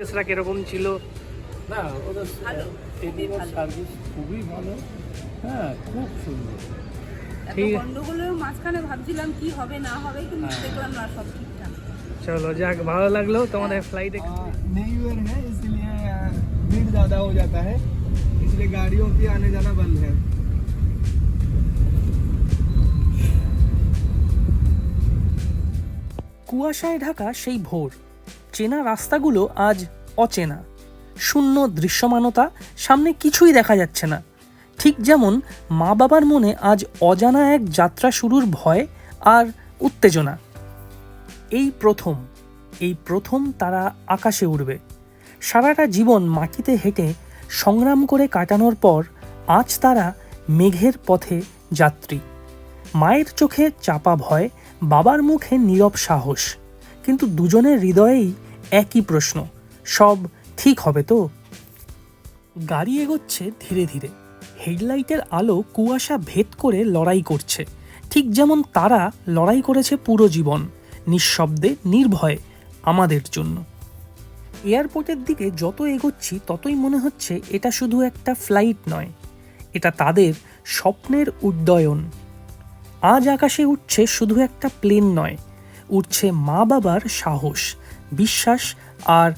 এছাড়া কিরকম ছিল না ওদের ভালো, টেলিফোন ভালো। সার্ভিস খুবই ভালো হ্যাঁ খুব সুন্দর এত ঠিক আছে। গন্ডগোলের মাঝখানে ভাবছিলাম কি হবে না হবে কিন্তু হ্যাঁ। দেখলাম না সব ঠিকঠাক চলো যাক ভালো লাগলো তোমাদের ফ্লাইট न्यू ईयर है इसलिए अ, भीड़ ज़्यादा हो जाता है इसलिए गाड़ियों की आने जाना बंद है কুয়াশায় ঢাকা সেই ভোর চেনা রাস্তাগুলো আজ অচেনা। শূন্য দৃশ্যমানতা সামনে কিছুই দেখা যাচ্ছে না। ঠিক যেমন মা বাবার মনে আজ অজানা এক যাত্রা শুরুর ভয় আর উত্তেজনা। এই প্রথম এই প্রথম তারা আকাশে উড়বে। সারাটা জীবন মাটিতে হেঁটে সংগ্রাম করে কাটানোর পর আজ তারা মেঘের পথে যাত্রী। মায়ের চোখে চাপা ভয়, বাবার মুখে নীরব সাহস। কিন্তু দুজনের হৃদয়েই একই প্রশ্ন, সব ঠিক হবে তো? গাড়ি এগোচ্ছে ধীরে ধীরে। হেডলাইটের আলো কুয়াশা ভেদ করে লড়াই করছে। ঠিক যেমন তারা লড়াই করেছে পুরো জীবন, নিঃশব্দে, নির্ভয়ে, আমাদের জন্য। এয়ারপোর্টের দিকে যত এগোচ্ছি, ততই মনে হচ্ছে এটা শুধু একটা ফ্লাইট নয়, এটা তাদের স্বপ্নের উড্ডয়ন। আজ আকাশে উঠছে শুধু একটা প্লেন নয় উঠছে মা বাবার সাহস, বিশ্বাস আর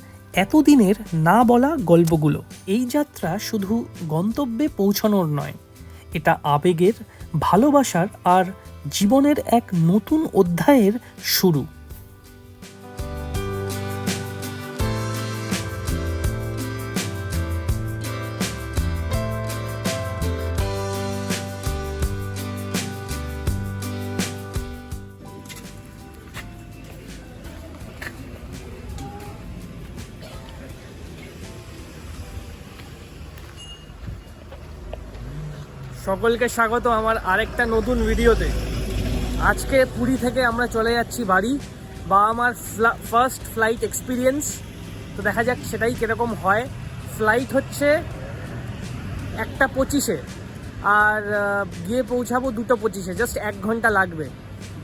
এতদিনের না বলা গল্পগুলো। এই যাত্রা শুধু গন্তব্যে পৌঁছানোর নয়, এটা আবেগের, ভালোবাসার আর জীবনের এক নতুন অধ্যায়ের শুরু। সকলকে স্বাগত আমার আরেকটা নতুন ভিডিওতে। আজকে পুরী থেকে আমরা চলে যাচ্ছি বাড়ি, বা আমার ফার্স্ট ফ্লাইট এক্সপিরিয়েন্স তো দেখা যাক সেটাই কীরকম হয়। ফ্লাইট হচ্ছে একটা পঁচিশে, আর গিয়ে পৌঁছাবো দুটো পঁচিশে জাস্ট এক ঘণ্টা লাগবে।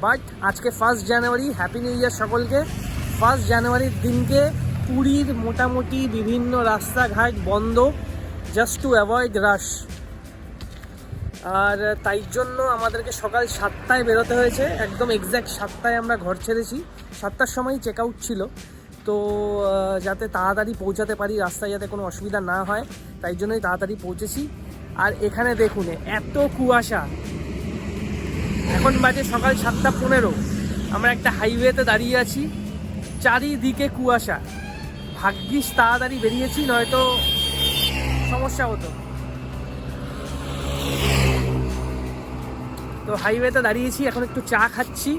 বাট আজকে first January happy new year সকলকে। ফার্স্ট জানুয়ারির দিনকে পুরীর মোটামুটি বিভিন্ন রাস্তাঘাট বন্ধ জাস্ট টু অ্যাভয়েড রাশ আর তাই জন্য আমাদেরকে সকাল সাতটায় বেরোতে হয়েছে। একদম এক্স্যাক্ট সাতটায় আমরা ঘর ছেড়েছি। সাতটার সময় চেক আউট ছিল। তো যাতে তাড়াতাড়ি পৌঁছাতে পারি, রাস্তায় যাতে কোনো অসুবিধা না হয়, তাই জন্যই তাড়াতাড়ি পৌঁছেছি। আর এখানে দেখুন, এত কুয়াশা। এখন বাজে সকাল সাতটা পনেরো। আমরা একটা হাইওয়েতে দাঁড়িয়ে আছি। চারিদিকে কুয়াশা। ভাগ্যিস তাড়াতাড়ি বেরিয়েছি, নয়তো সমস্যা হতো। তো হাইওয়েতে দাঁড়িয়েছি, এখন একটু চা খাচ্ছি।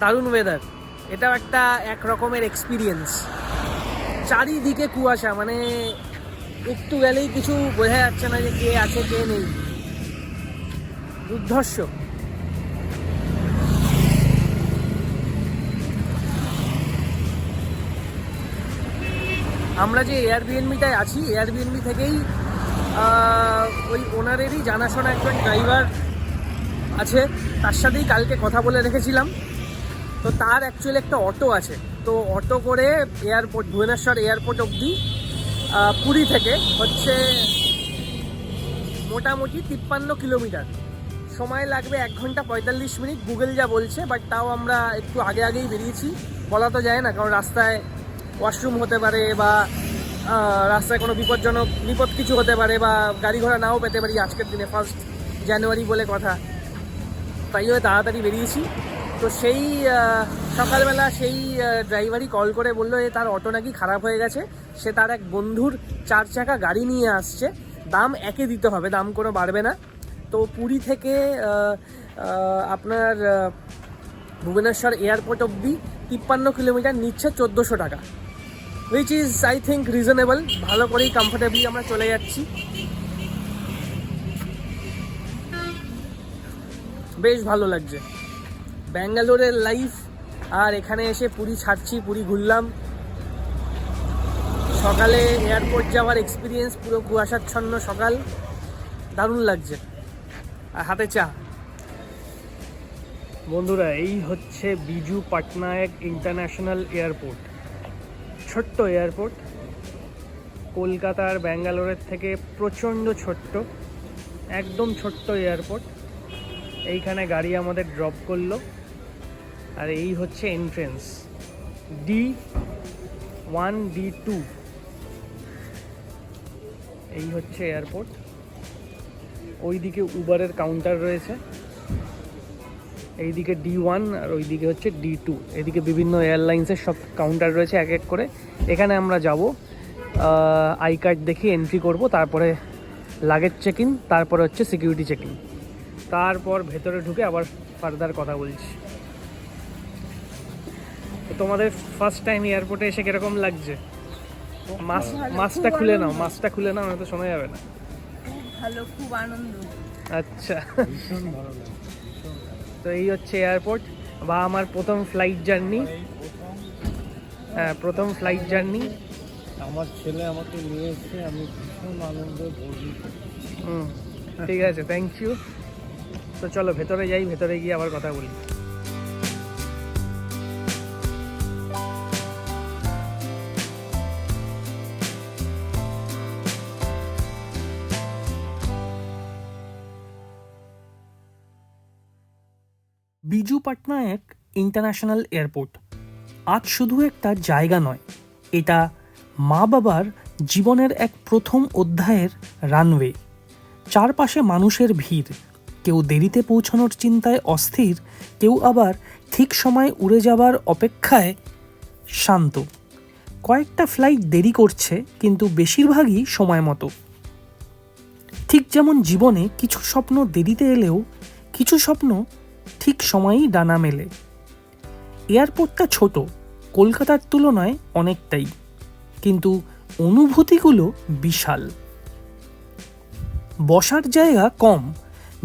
দারুণ ওয়েদার এটাও একটা এক রকমের এক্সপিরিয়েন্স চারিদিকে কুয়াশা মানে একটু গেলেই কিছু বোঝা যাচ্ছে না যে কে আছে, কে নেই। দুর্ধর্ষ। আমরা যে এয়ারবিএনবিটায় আছি এয়ারবিএনবি থেকেই ওই ওনারেরই জানাশোনা একজন ড্রাইভার আছে। তার সাথেই কালকে কথা বলে রেখেছিলাম। তো তার অ্যাকচুয়ালি একটা অটো আছে। তো অটো করে এয়ারপোর্ট ভুবনেশ্বর এয়ারপোর্ট অবধি পুরী থেকে হচ্ছে মোটামুটি তিপ্পান্ন কিলোমিটার। সময় লাগবে এক ঘণ্টা পঁয়তাল্লিশ মিনিট। গুগল যা বলছে বাট তাও আমরা একটু আগে আগেই বেরিয়েছি। বলা তো যায় না, কারণ রাস্তায় ওয়াশরুম হতে পারে বা রাস্তায় কোনো বিপজ্জনক, বিপদ কিছু হতে পারে বা গাড়ি ঘোড়া নাও পেতে পারি আজকের দিনে ফার্স্ট জানুয়ারি বলে কথা। তাই জন্য তাড়াতাড়ি বেরিয়েছি। তো সেই সকালবেলা সেই ড্রাইভারই কল করে বলল যে, তার অটো নাকি খারাপ হয়ে গেছে। সে তার এক বন্ধুর চার চাকা গাড়ি নিয়ে আসছে। দাম একে দিতে হবে, দাম কোনো বাড়বে না। তো পুরী থেকে আপনার ভুবনেশ্বর এয়ারপোর্ট অবধি তিপ্পান্ন কিলোমিটার নিচ্ছে চোদ্দোশো টাকা। Which is I think reasonable ভালো করেই কমফোর্টেবলি আমরা চলে যাচ্ছি। বেশ ভালো লাগছে। ব্যাঙ্গালোরের লাইফ আর এখানে এসে পুরী ছাড়ছি, পুরী ঘুরলাম। সকালে এয়ারপোর্ট যাওয়ার এক্সপিরিয়েন্স পুরো কুয়াশাচ্ছন্ন সকাল। দারুণ লাগছে। আর হাতে চা। বন্ধুরা, এই হচ্ছে বিজু পাটনায়ক ইন্টারন্যাশনাল এয়ারপোর্ট ছোট্ট এয়ারপোর্ট কলকাতার ব্যাঙ্গালোরের থেকে প্রচণ্ড ছোট্ট। একদম ছোট্ট এয়ারপোর্ট এইখানে গাড়ি আমাদের ড্রপ করল। আর এই হচ্ছে entrance D one D two এই হচ্ছে এয়ারপোর্ট ওইদিকে উবারের কাউন্টার রয়েছে। এইদিকে ডি ওয়ান আর ওইদিকে হচ্ছে ডি টু এদিকে বিভিন্ন এয়ারলাইন্সের সব কাউন্টার রয়েছে এক এক করে। এখানে আমরা যাব। আই কার্ড দেখে এন্ট্রি করব, তারপরে লাগেজ চেক ইন তারপরে হচ্ছে সিকিউরিটি চেক ইন তারপর ভেতরে ঢুকে আবার ফার্দার কথা বলছি। তো তোমাদের ফার্স্ট টাইম এয়ারপোর্টে এসে কীরকম লাগছে? মাস্কটা খুব খুলে নাও মাছটা খুলে নাও না তো শোনা যাবে না। ভালো খুব আনন্দ। আচ্ছা। ভীষণ ভালো লাগে তো এই হচ্ছে এয়ারপোর্ট বা আমার প্রথম ফ্লাইট জার্নি হ্যাঁ প্রথম ফ্লাইট জার্নি আমার ছেলে আমাকে নিয়ে এসে আমি ভীষণ আনন্দ ঠিক আছে থ্যাংক ইউ তো চলো, ভেতরে যাই, ভেতরে গিয়ে আবার কথা বলি। Biju Patnaik international airport. আজ শুধু একটা জায়গা নয়, এটা মা বাবার জীবনের এক প্রথম অধ্যায়ের রানওয়ে। চারপাশে মানুষের ভিড় কেউ দেরিতে পৌঁছানোর চিন্তায় অস্থির, কেউ আবার ঠিক সময়ে উড়ে যাবার অপেক্ষায় শান্ত। কয়েকটা ফ্লাইট দেরি করছে, কিন্তু বেশিরভাগই সময় মতো। ঠিক যেমন জীবনে কিছু স্বপ্ন দেরিতে এলেও, কিছু স্বপ্ন ঠিক সময়েই ডানা মেলে। এয়ারপোর্টটা ছোট, কলকাতার তুলনায় অনেকটাই, কিন্তু অনুভূতিগুলো বিশাল। বসার জায়গা কম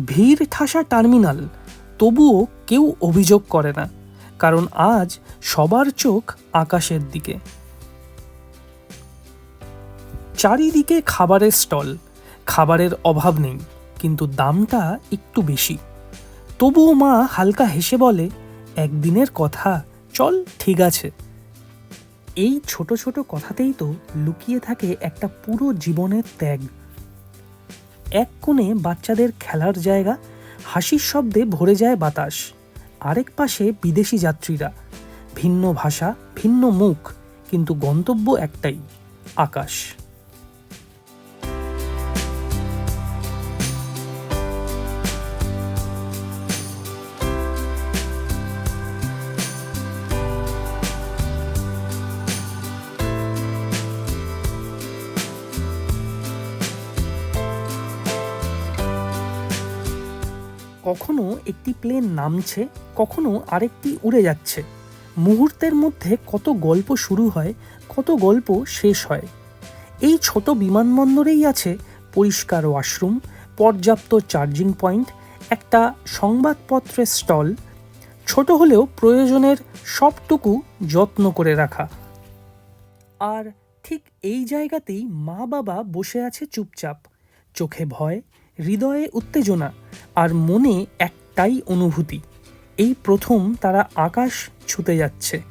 ভিড় ঠাসা টার্মিনাল, তবুও কেউ অভিযোগ করে না, কারণ আজ সবার চোখ আকাশের দিকে। চারিদিকে খাবারের স্টল, খাবারের অভাব নেই, কিন্তু দামটা একটু বেশি। তবুও মা হালকা হেসে বলে, একদিনের কথা, চল ঠিক আছে। এই ছোট ছোট কথাতেই তো লুকিয়ে থাকে একটা পুরো জীবনের ত্যাগ। এক কোণে বাচ্চাদের খেলার জায়গা, হাসির শব্দে ভরে যায় বাতাস। আরেক পাশে বিদেশি যাত্রীরা। ভিন্ন ভাষা, ভিন্ন মুখ, কিন্তু গন্তব্য একটাই, আকাশ। কখনো একটি প্লেন নামছে, কখনো আরেকটি উড়ে যাচ্ছে। মুহূর্তের মধ্যে কত গল্প শুরু হয়, কত গল্প শেষ হয়। এই ছোট বিমানবন্দরেই আছে পরিষ্কার ওয়াশরুম পর্যাপ্ত চার্জিং পয়েন্ট একটা সংবাদপত্রের স্টল ছোট হলেও প্রয়োজনের সবটুকু যত্ন করে রাখা। আর ঠিক এই জায়গাতেই মা বাবা বসে আছে চুপচাপ। চোখে ভয় হৃদয়ে উত্তেজনা আর মনে একটাই অনুভূতি। এই প্রথম তারা আকাশ ছুতে যাচ্ছে।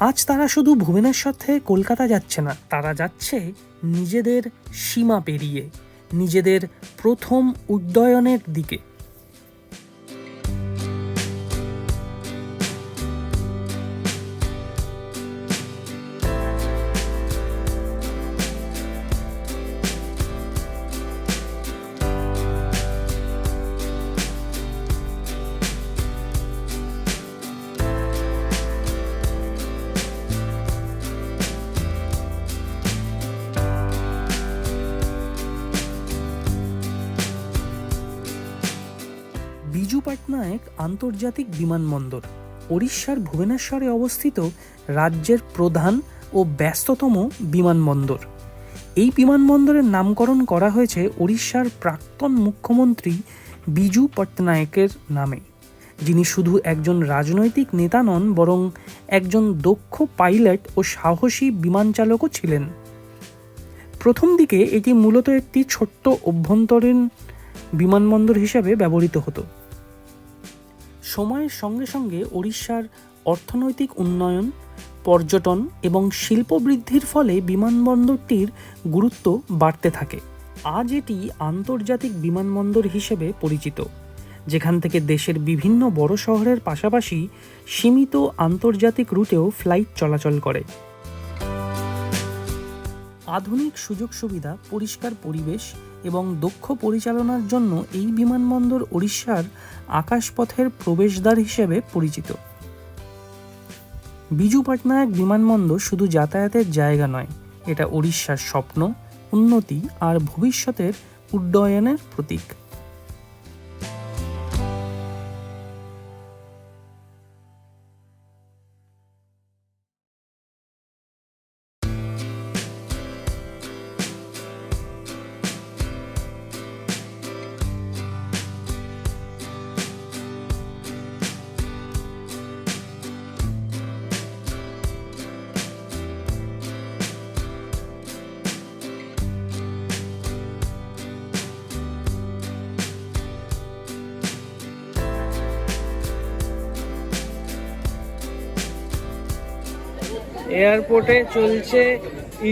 আজ তারা শুধু ভুবনের থেকে কলকাতা যাচ্ছে না, তারা যাচ্ছে নিজেদের সীমা পেরিয়ে, নিজেদের প্রথম উড্ডয়নের দিকে। পাটনায়ক আন্তর্জাতিক বিমানবন্দর, ওড়িশার ভুবনেশ্বরে অবস্থিত রাজ্যের প্রধান ও ব্যস্ততম বিমানবন্দর। এই বিমানবন্দরের নামকরণ করা হয়েছে ওড়িশার প্রাক্তন মুখ্যমন্ত্রী বিজু পটনায়কের নামে। যিনি শুধু একজন রাজনৈতিক নেতা নন, বরং একজন দক্ষ পাইলট ও সাহসী বিমান চালকও ছিলেন। প্রথম দিকে এটি মূলত একটি ছোট্ট অভ্যন্তরীণ বিমানবন্দর হিসেবে ব্যবহৃত হতো। সময়ের সঙ্গে সঙ্গে ওড়িশার অর্থনৈতিক উন্নয়ন, পর্যটন এবং শিল্প বৃদ্ধির ফলে বিমানবন্দরটির গুরুত্ব বাড়তে থাকে। আজ এটি আন্তর্জাতিক বিমানবন্দর হিসেবে পরিচিত, যেখান থেকে দেশের বিভিন্ন বড় শহরের পাশাপাশি সীমিত আন্তর্জাতিক রুটেও ফ্লাইট চলাচল করে। আধুনিক সুযোগ সুবিধা, পরিষ্কার পরিবেশ এবং দক্ষ পরিচালনার জন্য এই বিমানবন্দর ওড়িশার আকাশপথের প্রবেশদ্বার হিসেবে পরিচিত। বিজু পাটনায়ক বিমানবন্দর শুধু যাতায়াতের জায়গা নয়, এটা উড়িষ্যার স্বপ্ন, উন্নতি আর ভবিষ্যতের উড্ডয়নের প্রতীক। এয়ারপোর্টে চলছে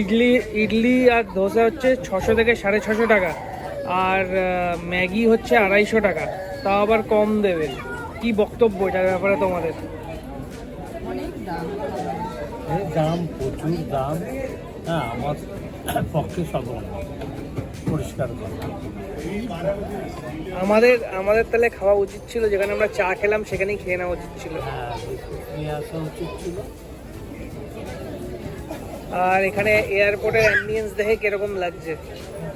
ইডলি ইডলি আর ধোসা হচ্ছে ছশো থেকে সাড়ে ছশো টাকা। আর ম্যাগি হচ্ছে আড়াইশো টাকা। তাও আবার কম দেবে। কি বক্তব্য এটার ব্যাপারে তোমাদের? দাম। প্রচুর দাম। হ্যাঁ আমার পক্ষে সম্ভব পরিষ্কার করা আমাদের আমাদের তাহলে খাওয়া উচিত ছিল। যেখানে আমরা চা খেলাম সেখানেই খেয়ে নেওয়া উচিত ছিল। হ্যাঁ নিয়ে আসা উচিত ছিল। আর এখানে এয়ারপোর্টের অ্যাম্বিয়েন্স দেখে কীরকম লাগছে?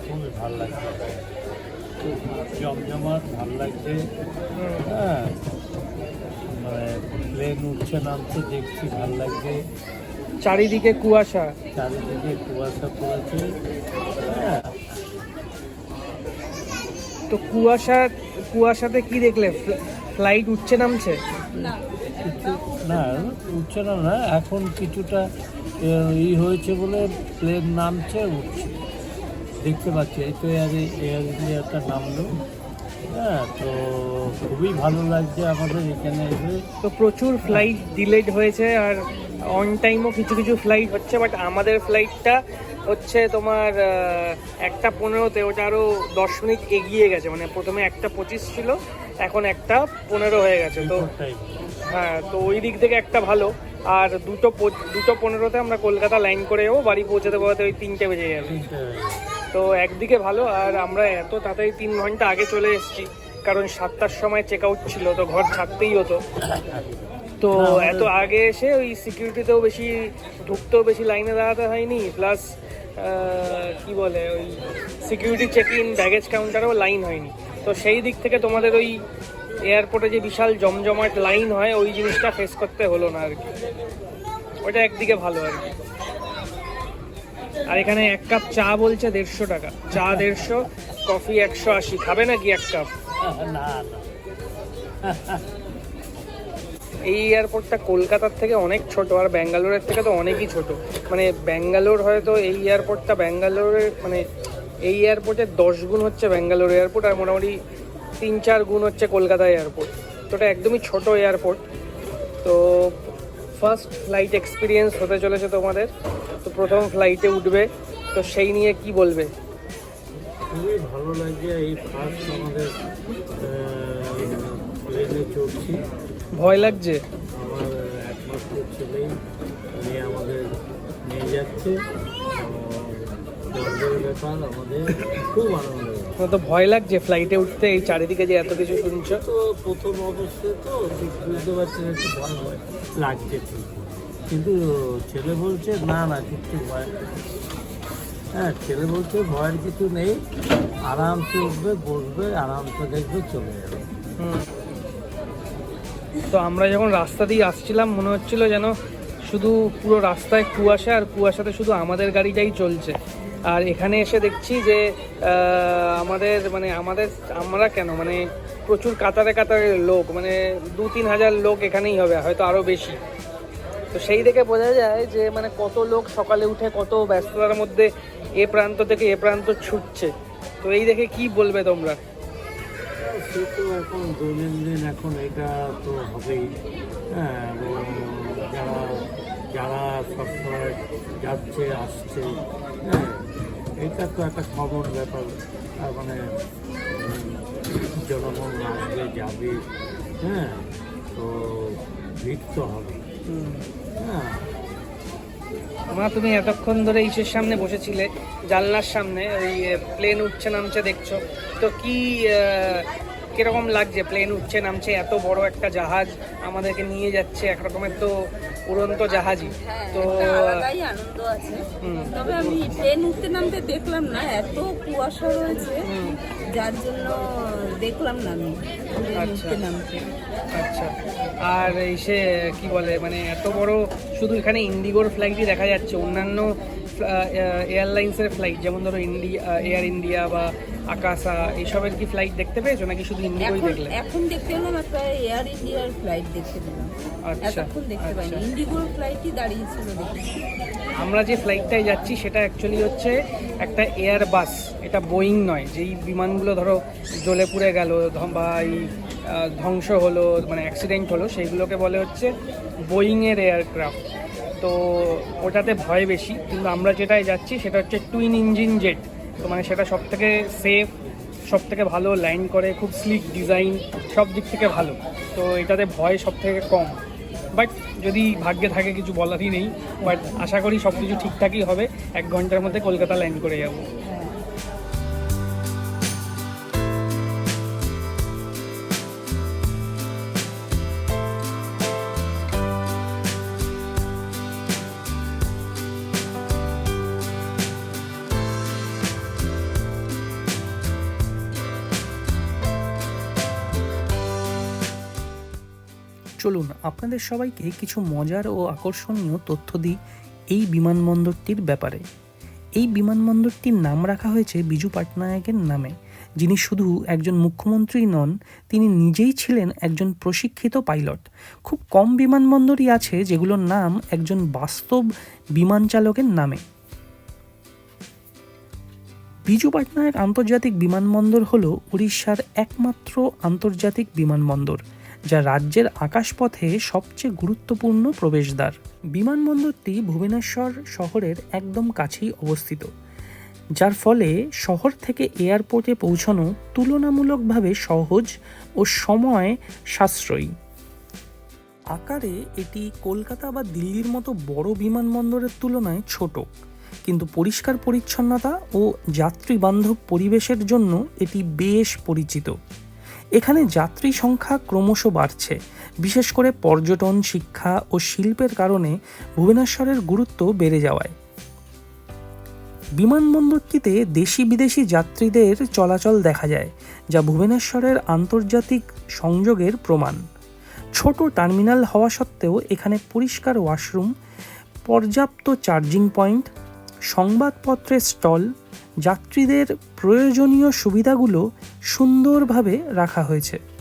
খুবই ভালো লাগছে। জমজমাট ভালো লাগছে। হ্যাঁ। মানে প্লেন উঠছে নামছে দেখছি ভালো লাগছে। চারিদিকে কুয়াশা। চারিদিকে কুয়াশা পড়েছে। হ্যাঁ। তো কুয়াশা কুয়াশাতে কি দেখলে? ফ্লাইট উঠছে নামছে? না উঠছে না না। এখন কিছুটা ই হয়েছে বলে প্লেন নামছে উঠছে। দেখতে পাচ্ছি এই তো এয়ার এয়ার ইন্ডিয়াটা নামলো। হ্যাঁ তো খুবই ভালো লাগছে আমাদের এখানে এসে। তো প্রচুর ফ্লাইট ডিলেড হয়েছে আর অন টাইমও কিছু কিছু ফ্লাইট হচ্ছে বাট আমাদের ফ্লাইটটা হচ্ছে তোমার একটা পনেরোতে ওটা আরও দশ মিনিট এগিয়ে গেছে। মানে প্রথমে একটা পঁচিশ ছিল এখন একটা পনেরো হয়ে গেছে। তো হ্যাঁ তো ওই দিক থেকে একটা ভালো। আর দুটো দুটো পনেরোতে আমরা কলকাতা লাইন করে যাব বাড়ি পৌঁছাতে পৌঁছাতে ওই তিনটে বেজে যাবে। তো একদিকে ভালো আর আমরা এত তাড়াতাড়ি তিন ঘণ্টা আগে চলে এসেছি কারণ সাতটার সময় চেক আউট ছিল তো ঘর ছাড়তেই হতো। তো এত আগে এসে ওই সিকিউরিটিতেও বেশি ঢুকতেও বেশি লাইনে দাঁড়াতে হয়নি প্লাস কি বলে ওই সিকিউরিটি চেক ইন ব্যাগেজ কাউন্টারেও লাইন হয়নি। তো সেই দিক থেকে তোমাদের ওই এয়ারপোর্টে যে বিশাল জমজমাট লাইন হয় ওই জিনিসটা ফেস করতে হলো না আর কি। ওটা একদিকে ভালো আর কি। আর এখানে এক কাপ চা বলছে দেড়শো টাকা। চা দেড়শো কফি একশো আশি। খাবে নাকি এক কাপ না এই এয়ারপোর্টটা কলকাতার থেকে অনেক ছোট আর ব্যাঙ্গালোরের থেকে তো অনেকই ছোট। মানে ব্যাঙ্গালোর হয়তো এই এয়ারপোর্টটা ব্যাঙ্গালোরের মানে এই এয়ারপোর্টের দশ গুণ হচ্ছে ব্যাঙ্গালোর এয়ারপোর্ট আর মোটামুটি তিন চার গুণ হচ্ছে কলকাতা এয়ারপোর্ট। তো এটা একদমই ছোট এয়ারপোর্ট। তো ফার্স্ট ফ্লাইট এক্সপিরিয়েন্স হতে চলেছে তোমাদের। তো প্রথম ফ্লাইটে উঠবে। তো সেই নিয়ে কি বলবে? খুবই ভালো লাগছে এই ফার্স্ট আমাদের প্লেনে চড়ছি। ভয় লাগছে? আমার একমাত্র ছেলেই নিয়ে আমাদের নিয়ে যাচ্ছে। ব্যাপার আমাদের খুব আনন্দ তো ভয় লাগছে ফ্লাইটে উঠতে এই চারিদিকে যে এত কিছু শুনছো? তো প্রথম অবস্থায় তো বুঝতে পারছি একটু ভয় ভয় লাগছে কিন্তু ছেলে বলছে না না কিছু ভয়। হ্যাঁ ছেলে বলছে ভয়ের কিছু নেই। আরামসে উঠবে বসবে আরামসে দেখবে চলে যাবে। হুম। তো আমরা যখন রাস্তা দিয়ে আসছিলাম মনে হচ্ছিল যেন শুধু পুরো রাস্তায় কুয়াশা আর কুয়াশাতে শুধু আমাদের গাড়িটাই চলছে। আর এখানে এসে দেখছি যে আমাদের মানে আমাদের, আমরা কেন? মানে প্রচুর কাতারে কাতারে লোক মানে দু তিন হাজার লোক এখানেই হবে, হয়তো আরও বেশি। তো সেই দেখে বোঝা যায় যে মানে কত লোক সকালে উঠে কত ব্যস্ততার মধ্যে এ প্রান্ত থেকে এ প্রান্ত ছুটছে। তো এই দেখে কি বলবে তোমরা? সে তো এখন দৈনন্দিন এখন এটা তো হবেই। হ্যাঁ যারা যারা সবসময় যাচ্ছে, আসছে এটা তো একটা খবর ব্যাপার। তার মানে জনগণ আসবে যাবে হ্যাঁ তো ভিড় তো হবে। হ্যাঁ। মা তুমি এতক্ষণ ধরে ইসের সামনে বসেছিলে জানলার সামনে ওই প্লেন উঠছে নামছে দেখছ। তো কি কীরকম লাগছে? প্লেন উঠছে নামছে এত বড় একটা জাহাজ আমাদেরকে নিয়ে যাচ্ছে এক রকমের তো উড়ন্ত জাহাজই হ্যাঁ তো আলাদাই আনন্দ আছে। হুম। তবে আমি ট্রেন উঠতে নামতে দেখলাম না এত কুয়াশা রয়েছে যার জন্য দেখলাম না আমি আচ্ছা। উঠতে নামতে। আচ্ছা। আর এসে সে কি বলে মানে এত বড় শুধু এখানে ইন্ডিগোর ফ্ল্যাগটি দেখা যাচ্ছে অন্যান্য এয়ারলাইন্সের ফ্লাইট যেমন ধরো ইন্ডিয়া এয়ার ইন্ডিয়া বা আকাশা এইসবের কি ফ্লাইট দেখতে পেয়েছ নাকি শুধু ইন্ডিগোই এখন দেখলে? এখন দেখতে পেলাম একটা এয়ার ইন্ডিয়ার ফ্লাইট দেখতে পেলাম। আচ্ছা, এতক্ষণ দেখতে পাইনি। ইন্ডিগোর ফ্লাইটই দাঁড়িয়েছিল আমরা যে ফ্লাইটটায় যাচ্ছি সেটা অ্যাকচুয়ালি হচ্ছে একটা এয়ার বাস এটা বোয়িং নয় যেই বিমানগুলো ধরো জ্বলে পুড়ে গেল বা এই ধ্বংস হলো মানে অ্যাক্সিডেন্ট হলো সেইগুলোকে বলে হচ্ছে বোয়িংয়ের এয়ারক্রাফট তো ওটাতে ভয় বেশি, কিন্তু আমরা যেটায় যাচ্ছি সেটা হচ্ছে টুইন ইঞ্জিন জেট তো মানে সেটা সব থেকে সেফ সব থেকে ভালো লাইন করে, খুব স্লিক ডিজাইন সব দিক থেকে ভালো। তো এটাতে ভয় সব থেকে কম। বাট যদি ভাগ্যে থাকে কিছু বলারই নেই বাট আশা করি সব কিছু ঠিকঠাকই হবে, এক ঘণ্টার মধ্যে কলকাতা ল্যান্ড করে যাব। আপনাদের সবাইকে কিছু মজার ও আকর্ষণীয় তথ্য দিই এই বিমানবন্দরটির ব্যাপারে। এই বিমানবন্দরটির নাম রাখা হয়েছে বিজু পাটনায়কের নামে, যিনি শুধু একজন মুখ্যমন্ত্রী নন, তিনি নিজেই ছিলেন একজন প্রশিক্ষিত পাইলট। খুব কম বিমানবন্দরই আছে যেগুলোর নাম একজন বাস্তব বিমান চালকের নামে। বিজু পাটনায়ক আন্তর্জাতিক বিমানবন্দর হল উড়িষ্যার একমাত্র আন্তর্জাতিক বিমানবন্দর। যা রাজ্যের আকাশপথে সবচেয়ে গুরুত্বপূর্ণ প্রবেশদ্বার। বিমানবন্দরটি ভুবনেশ্বর শহরের একদম কাছেই অবস্থিত, যার ফলে শহর থেকে এয়ারপোর্টে পৌঁছানো তুলনামূলকভাবে সহজ ও সময় সাশ্রয়ী। আকারে এটি কলকাতা বা দিল্লির মতো বড় বিমানবন্দরের তুলনায় ছোট, কিন্তু পরিষ্কার পরিচ্ছন্নতা ও যাত্রী বান্ধব পরিবেশের জন্য এটি বেশ পরিচিত। এখানে যাত্রী সংখ্যা ক্রমশ বাড়ছে, বিশেষ করে পর্যটন, শিক্ষা ও শিল্পের কারণে ভুবনেশ্বরের গুরুত্ব বেড়ে যাওয়ায়। বিমানবন্দরটিতে দেশি বিদেশি যাত্রীদের চলাচল দেখা যায়, যা ভুবনেশ্বরের আন্তর্জাতিক সংযোগের প্রমাণ। ছোট টার্মিনাল হওয়া সত্ত্বেও এখানে পরিষ্কার ওয়াশরুম, পর্যাপ্ত চার্জিং পয়েন্ট সংবাদপত্রের স্টল যাত্রীদের প্রয়োজনীয় সুবিধাগুলো সুন্দরভাবে রাখা হয়েছে।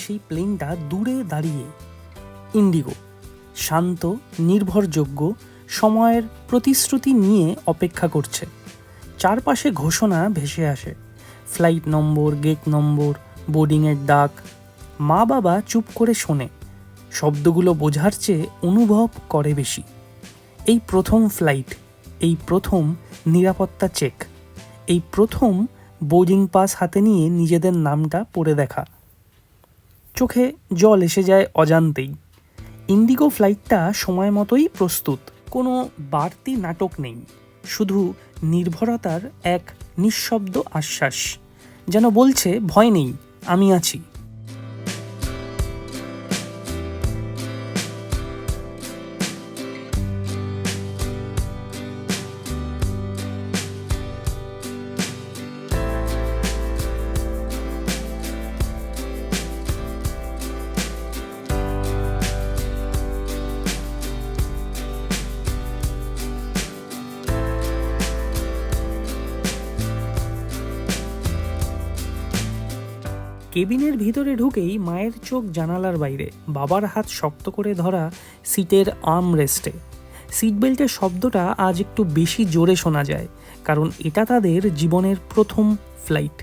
সেই প্লেনটা দূরে দাঁড়িয়ে। ইন্ডিগো, শান্ত, নির্ভরযোগ্য, সময়ের প্রতিশ্রুতি নিয়ে অপেক্ষা করছে। চারপাশে ঘোষণা ভেসে আসে। ফ্লাইট নম্বর, গেট নম্বর, বোর্ডিংয়ের ডাক। মা বাবা চুপ করে শোনে। শব্দগুলো বোঝার চেয়ে অনুভব করে বেশি। এই প্রথম ফ্লাইট, এই প্রথম নিরাপত্তা চেক, এই প্রথম বোর্ডিং পাস হাতে নিয়ে নিজেদের নামটা পড়ে দেখা। চোখে জল এসে যায় অজান্তেই। ইন্ডিগো ফ্লাইটটা সময় মতোই প্রস্তুত, কোনো বাড়তি নাটক নেই। শুধু নির্ভরতার এক নিঃশব্দ আশ্বাস, যেন বলছে, ভয় নেই, আমি আছি। কেবিনের ভিতরে ঢুকেই মায়ের চোখ জানালার বাইরে, বাবার হাত শক্ত করে ধরা সিটের আর্ম রেস্টে সিট বেল্টের শব্দটা আজ একটু বেশি জোরে শোনা যায়, কারণ এটা তাদের জীবনের প্রথম ফ্লাইট।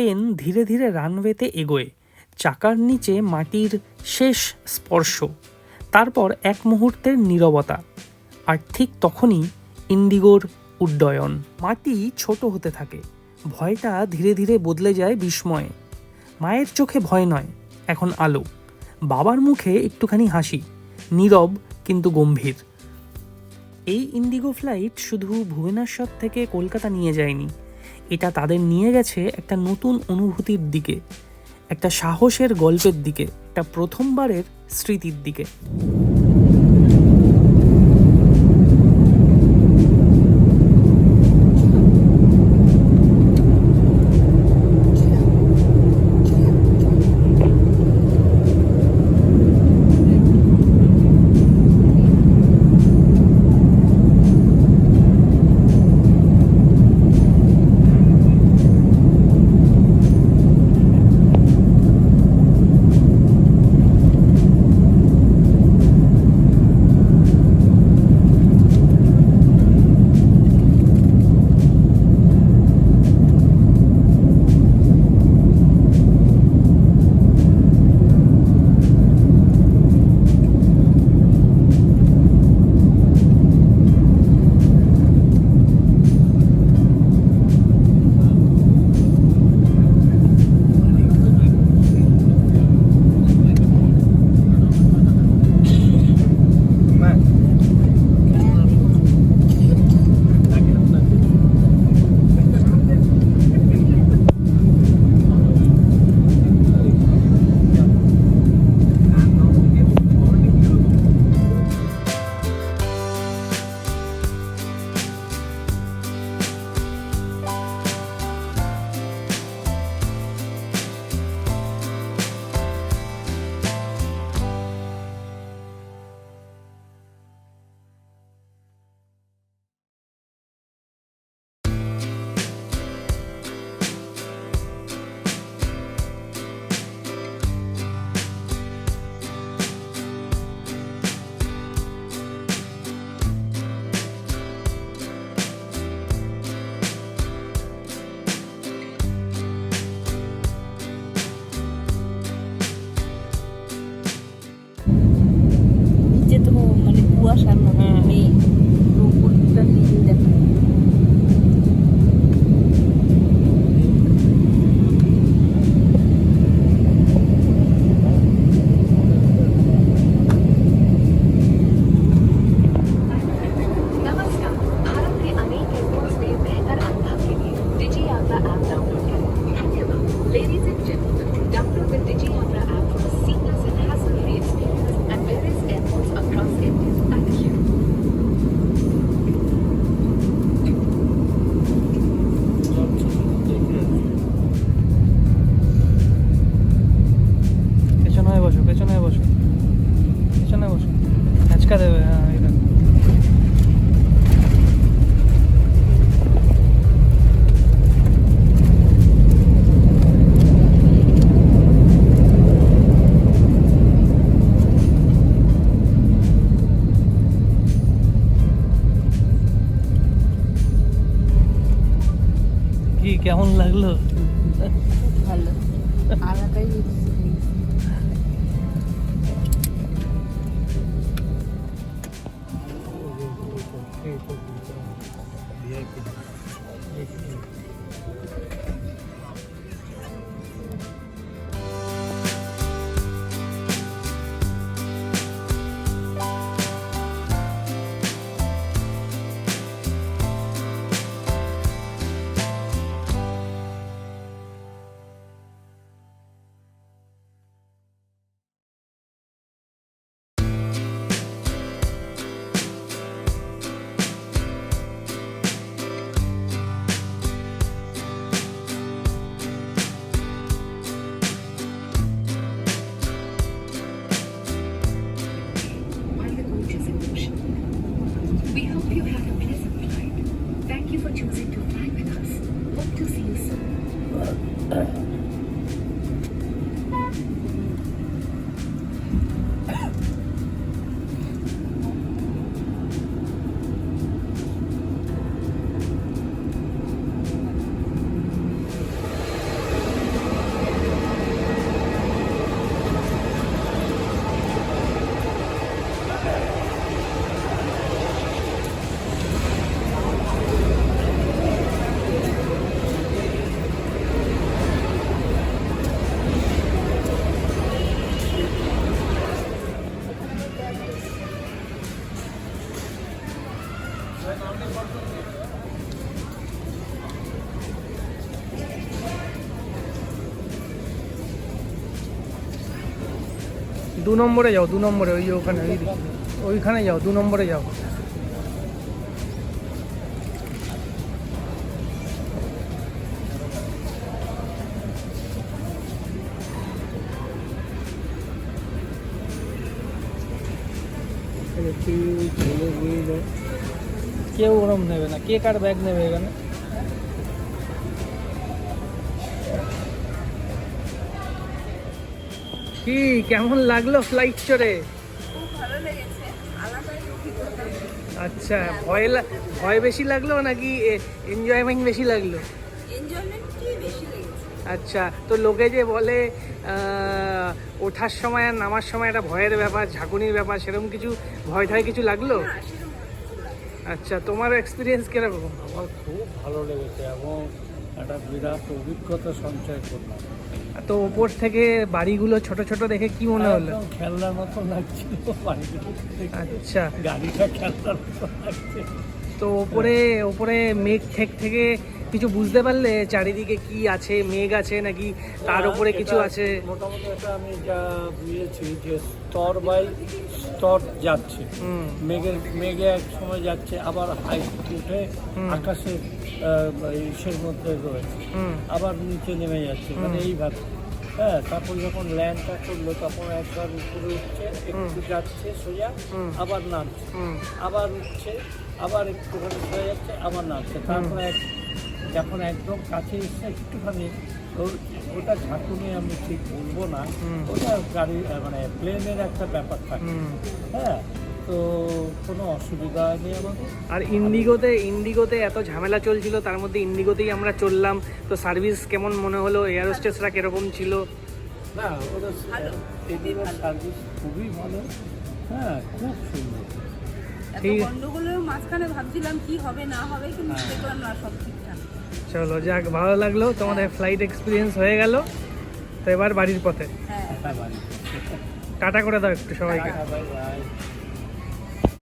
প্লেন ধীরে ধীরে রানওয়েতে এগোয়। চাকার নিচে মাটির শেষ স্পর্শ। তারপর এক মুহূর্তের নীরবতা। আর ঠিক তখনই ইন্ডিগোর উড্ডয়ন। মাটি ছোট হতে থাকে। ভয়টা ধীরে ধীরে বদলে যায় বিস্ময়ে। মায়ের চোখে ভয় নয়, এখন আলো। বাবার মুখে একটুখানি হাসি। নীরব কিন্তু গম্ভীর। এই ইন্ডিগো ফ্লাইট শুধু ভুবনেশ্বর থেকে কলকাতা নিয়ে যায়নি। এটা তাদের নিয়ে গেছে একটা নতুন অনুভূতির দিকে, একটা সাহসের গল্পের দিকে, একটা প্রথমবারের স্মৃতির দিকে। পেছনে বসো পেছনে বসো। পেছনে বসো। হ্যাঁচকা দেবে হ্যাঁ এটা কেমন লাগল? দু নম্বরে যাও, দু নম্বরে, ওই ওখানে, ওই ওইখানে যাও, দু নম্বরে যাও। কেউ ওরম নেবে না। কে কার ব্যাগ নেবে এখানে? কি কেমন লাগল ফ্লাইট চড়ে? খুব ভালো লেগেছে আলাদাই অভিজ্ঞতা। আচ্ছা ভয় ভয় বেশি লাগল নাকি এনজয়মেন্ট বেশি লাগল? এনজয়মেন্টই বেশি লেগেছে? আচ্ছা তো লোকে যে বলে ওঠার সময় আর নামার সময় একটা ভয়ের ব্যাপার ঝাঁকুনির ব্যাপার সেরকম কিছু ভয় ঠয় কিছু লাগল? আচ্ছা তোমার এক্সপিরিয়েন্স কীরকম? আমার খুব ভালো লেগেছে এবং একটা বিরাট অভিজ্ঞতা সঞ্চয় করলাম। তো ওপর থেকে বাড়িগুলো ছোট ছোট দেখে কি মনে হলো? খেলনার মতো লাগছিল আচ্ছা। গাড়িটা খেলনার মতো লাগছে। তো ওপরে ওপরে মেঘ ঠেক থেকে কিছু বুঝতে পারলে চারিদিকে কি আছে মেঘ আছে নাকি তার উপরে কিছু আছে? মোটামুটি এটা আমি যা বুঝেছি যে স্তর বাই স্তর যাচ্ছে। মেঘের মেঘে এক সময় যাচ্ছে আবার হাই উঠে। আকাশে ইসের মধ্যে রয়েছে। আবার নিচে নেমে যাচ্ছে মানে। এইভাবে। হ্যাঁ তারপর যখন ল্যান্ডটা করল তখন একবার উপরে উঠছে একটু যাচ্ছে সোজা আবার নামছে। আবার উঠছে আবার একটুখানি সরে যাচ্ছে আবার নামছে। তারপরে এক যখন একদম কাছে এসছে একটুখানি ওটা ঝাঁকুনি আমি ঠিক বলব না। ওটা গাড়ি মানে প্লেনের একটা ব্যাপার থাকে। হ্যাঁ তো কোনো অসুবিধা নেই আমাদের। আর ইন্ডিগোতে ইন্ডিগোতে এত ঝামেলা চলছিল তার মধ্যে ইন্ডিগোতেই আমরা চললাম। তো সার্ভিস কেমন মনে হলো? এয়ার হোস্টেসরা কীরকম ছিল? না টেবিলের সার্ভিস খুবই ভালো। হ্যাঁ খুব সুন্দর। গন্ডগোলের মাঝখানে ভাবছিলাম কি হবে না হবে কিন্তু হ্যাঁ। দেখলাম না সব ঠিকঠাক। চলো যাক ভালো লাগল। তোমাদের ফ্লাইট এক্সপিরিয়েন্স হয়ে গেল। তো এবার বাড়ির পথে। হ্যাঁ। হ্যাঁ টাটা করে দাও একটু সবাইকে। Bye bye.